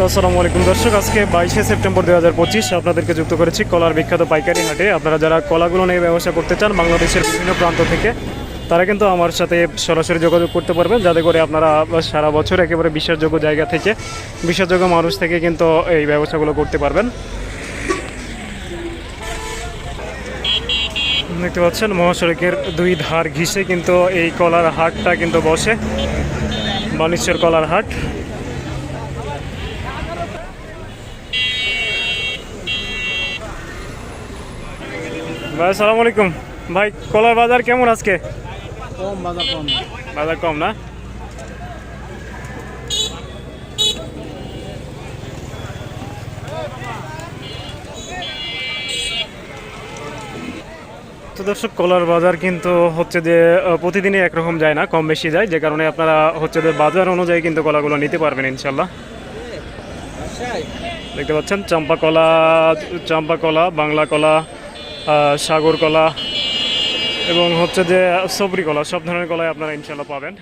তো আসসালামু আলাইকুম। দর্শক, আজকে বাইশে সেপ্টেম্বর দু হাজার পঁচিশ আপনাদেরকে যুক্ত করেছি কলার বিখ্যাত পাইকারি হাটে। আপনারা যারা কলাগুলো নিয়ে ব্যবসা করতে চান, বাংলাদেশের বিভিন্ন প্রান্ত থেকে, তারা কিন্তু আমার সাথে সরাসরি যোগাযোগ করতে পারবেন, যাতে করে আপনারা সারা বছর একেবারে বিশ্বাসযোগ্য জায়গা থেকে, বিশ্বাসযোগ্য মানুষ থেকে কিন্তু এই ব্যবসাগুলো করতে পারবেন। দেখতে পাচ্ছেন, মহাসড়কের দুই ধার ঘিসে কিন্তু এই কলার হাটটা কিন্তু বসে বানেশ্বর কলার হাট। ভাই আসসালামু আলাইকুম। ভাই কলার বাজার কেমন আজকে? কম বাজার কম। বাজার কম না? তো দর্শক কলার বাজার কিন্তু হচ্ছে যে প্রতিদিনই একরকম যায় না কম বেশি যায়। যে কারণে আপনারা হচ্ছে যে বাজার অনুযায়ী কিন্তু কলাগুলো নিতে পারবেন ইনশাল্লাহ দেখতে পাচ্ছেন চম্পা কলা চম্পা কলা বাংলা কলা সাগর কলা এবং হচ্ছে যে সবরি কলা সব ধরনের কলাই আপনারা ইনশাল্লাহ পাবেন।